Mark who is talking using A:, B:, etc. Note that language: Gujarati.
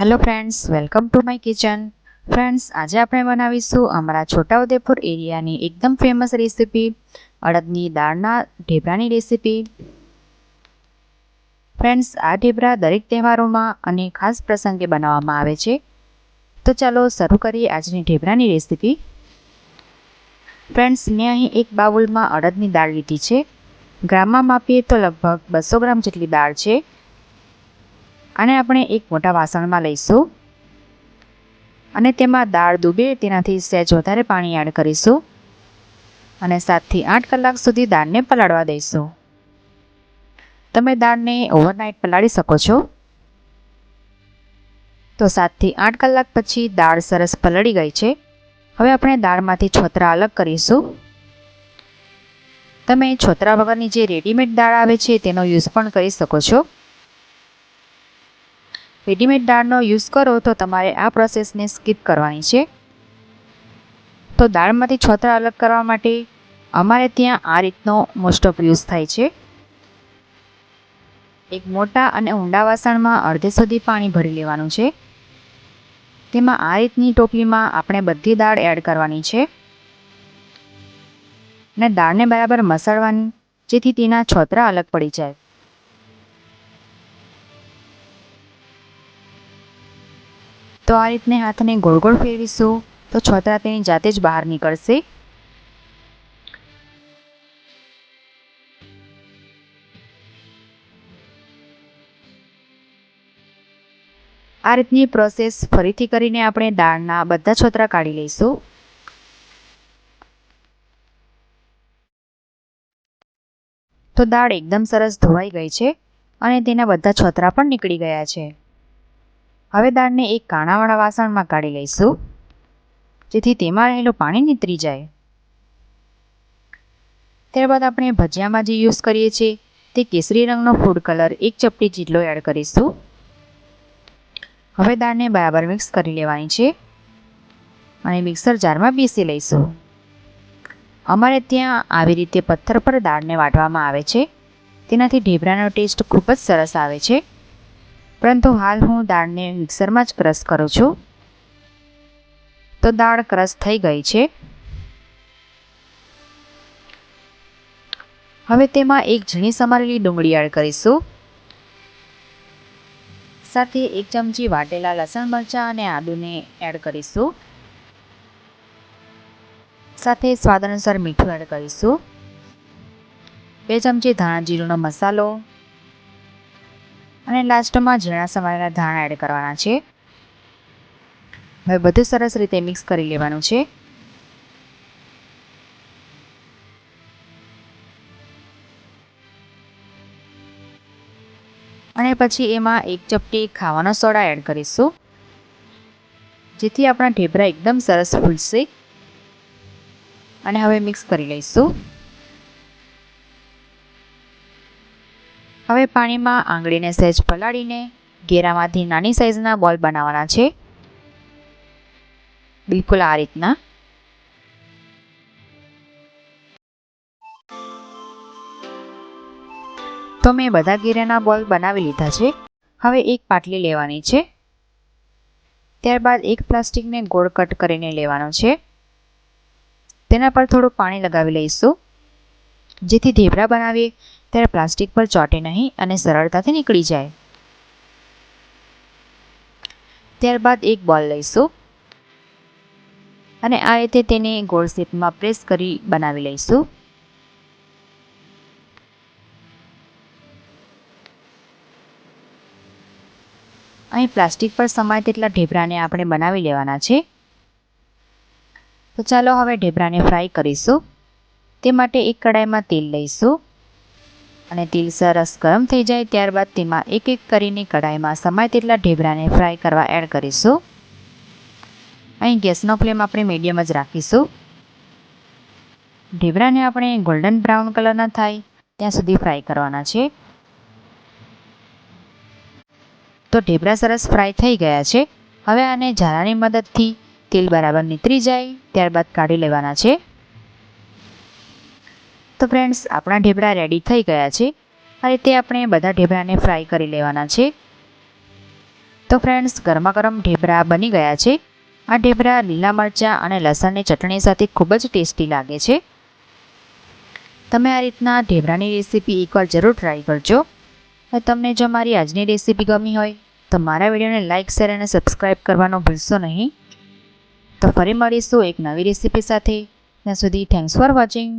A: Hello friends welcome to my kitchen friends આજે આપણે બનાવીશું અમારા છોટાઉદેપુર એરિયાની એકદમ ફેમસ રેસીપી અડદની દાળના ઢેબરાની રેસીપી ફ્રેન્ડ્સ આ ઢેબરા દરેક તહેવારોમાં અને ખાસ પ્રસંગે બનાવવામાં આવે છે. તો ચાલો શરૂ કરીએ આજની ઢેબરાની રેસીપી ફ્રેન્ડ્સ મેં અહીં એક બાઉલમાં અડદની દાળ લીધી છે. ગ્રામમાં માપીએ તો લગભગ બસો ગ્રામ જેટલી દાળ છે. આને આપણે એક મોટા વાસણમાં લઈશું. અને તેમાં દાળ ડૂબે તેનાથી સહેજ વધારે પાણી એડ કરીશું. અને સાતથી આઠ કલાક સુધી દાળને પલાળવા દઈશું. તમે દાળને ઓવરનાઇટ પલાળી શકો છો. તો સાતથી આઠ કલાક પછી દાળ સરસ પલળી ગઈ છે. હવે આપણે દાળમાંથી છોતરા અલગ કરીશું. તમે છોતરા વગરની જે રેડીમેડ દાળ આવે છે, તેનો યુઝ પણ કરી શકો છો. રેડીમેડ દાળનો યુઝ કરો તો તમારે આ પ્રોસેસને સ્કીપ કરવાની છે. તો દાળમાંથી છોતરા અલગ કરવા માટે અમારે ત્યાં આ રીતનો મોસ્ટ ઓફ યુઝ થાય છે. એક મોટા અને ઊંડા વાસણમાં અડધે સુધી પાણી ભરી લેવાનું છે. તેમાં આ રીતની ટોપલીમાં આપણે બધી દાળ એડ કરવાની છે. અને દાળને બરાબર મસળવાની, જેથી તેના છોતરા અલગ પડી જાય. તો આ રીતને હાથને ગોળ ગોળ ફેરવીશું. તો છોતરા તેની જાતે જ બહાર નીકળશે. આ રીતની પ્રોસેસ ફરીથી કરીને આપણે દાળના બધા છોતરા કાઢી લઈશું. તો દાળ એકદમ સરસ ધોવાઈ ગઈ છે અને તેના બધા છોતરા પણ નીકળી ગયા છે. હવે દાળને એક કાણાવાળા વાસણમાં કાઢી લઈશું. જેથી તેમાં રહેલું પાણી નીતરી જાય. ત્યારબાદ આપણે ભજીયામાં જે યુઝ કરીએ છીએ, તે કેસરી રંગનો ફૂડ કલર એક ચપટી જેટલો એડ કરીશું. હવે દાળને બરાબર મિક્સ કરી લેવાની છે. અને મિક્સર જારમાં પીસી લઈશું. અમારે ત્યાં આવી રીતે પથ્થર પર દાળને વાટવામાં આવે છે. તેનાથી ઢેબરાનો ટેસ્ટ ખૂબ જ સરસ આવે છે. પરંતુ હાલ હું દાળને મિક્સરમાં જ ક્રશ કરું છું. તો દાળ ક્રશ થઈ ગઈ છે. હવે તેમાં એક ઝીણી સમારેલી ડુંગળી એડ કરીશું. સાથે એક ચમચી વાટેલા લસણ મરચાં અને આદુને એડ કરીશું. સાથે સ્વાદ અનુસાર મીઠું એડ કરીશું. બે ચમચી ધાણા જીરુંનો મસાલો અને લાસ્ટમાં ઝીણા સમારેલા ધાણા એડ કરવાના છે. હવે બધું સરસ રીતે મિક્સ કરી લેવાનું છે. અને પછી એમાં એક ચપટી ખાવાનો સોડા એડ કરીશું. જેથી આપણા ઢેબરા એકદમ સરસ ફૂલશે. અને હવે મિક્સ કરી લઈશું. હવે પાણીમાં આંગળીને સહેજ પલાળીને ઘેરામાંથી નાની સાઈઝના બોલ બનાવવાના છે. બિલકુલ આ રીતના. તો મેં બધા ગીરાના બોલ બનાવી લીધા છે. હવે એક પાટલી લેવાની છે. ત્યારબાદ એક પ્લાસ્ટિકને ગોળ કટ કરીને લેવાનો છે. તેના પર થોડું પાણી લગાવી લઈશું. જેથી ઢેબરા બનાવીએ ત્યારે પ્લાસ્ટિક પર ચોટે નહીં અને સરળતાથી નીકળી જાય. ત્યારબાદ એક બોલ લઈશું. અને આ રીતે તેને ગોળ શેપમાં પ્રેસ કરી બનાવી લઈશું. અહીં પ્લાસ્ટિક પર સમાય તેટલા ઢેબરાને આપણે બનાવી લેવાના છે. તો ચાલો હવે ઢેબરાને ફ્રાય કરીશું. તે માટે એક કડાઈમાં તેલ લઈશું. અને તેલ સરસ ગરમ થઈ જાય ત્યારબાદ તેમાં એક એક કરીને કઢાઈમાં સમાય તેટલા ઢેબરાને ફ્રાય કરવા એડ કરીશું. અહીં ગેસનો ફ્લેમ આપણે મીડિયમ જ રાખીશું. ઢેબરાને આપણે ગોલ્ડન બ્રાઉન કલરના થાય ત્યાં સુધી ફ્રાય કરવાના છે. તો ઢેબરા સરસ ફ્રાય થઈ ગયા છે. હવે આને ઝારાની મદદથી તેલ બરાબર નીતરી જાય ત્યારબાદ કાઢી લેવાના છે. તો ફ્રેન્ડ્સ આપણા ઢેબરા રેડી થઈ ગયા છે. આ રીતે આપણે બધા ઢેબરાને ફ્રાય કરી લેવાના છે. તો ફ્રેન્ડ્સ ગરમા ગરમ ઢેબરા બની ગયા છે. આ ઢેબરા લીલા મરચાં અને લસણની ચટણી સાથે ખૂબ જ ટેસ્ટી લાગે છે. તમે આ રીતના ઢેબરાની રેસીપી એકવાર જરૂર ટ્રાય કરજો. અને તમને જો મારી આજની રેસીપી ગમી હોય, તો મારા વિડીયોને લાઇક શેર અને સબસ્ક્રાઈબ કરવાનું ભૂલશો નહીં. તો ફરી મળીશું એક નવી રેસીપી સાથે. ત્યાં સુધી થેન્ક્સ ફોર વોચિંગ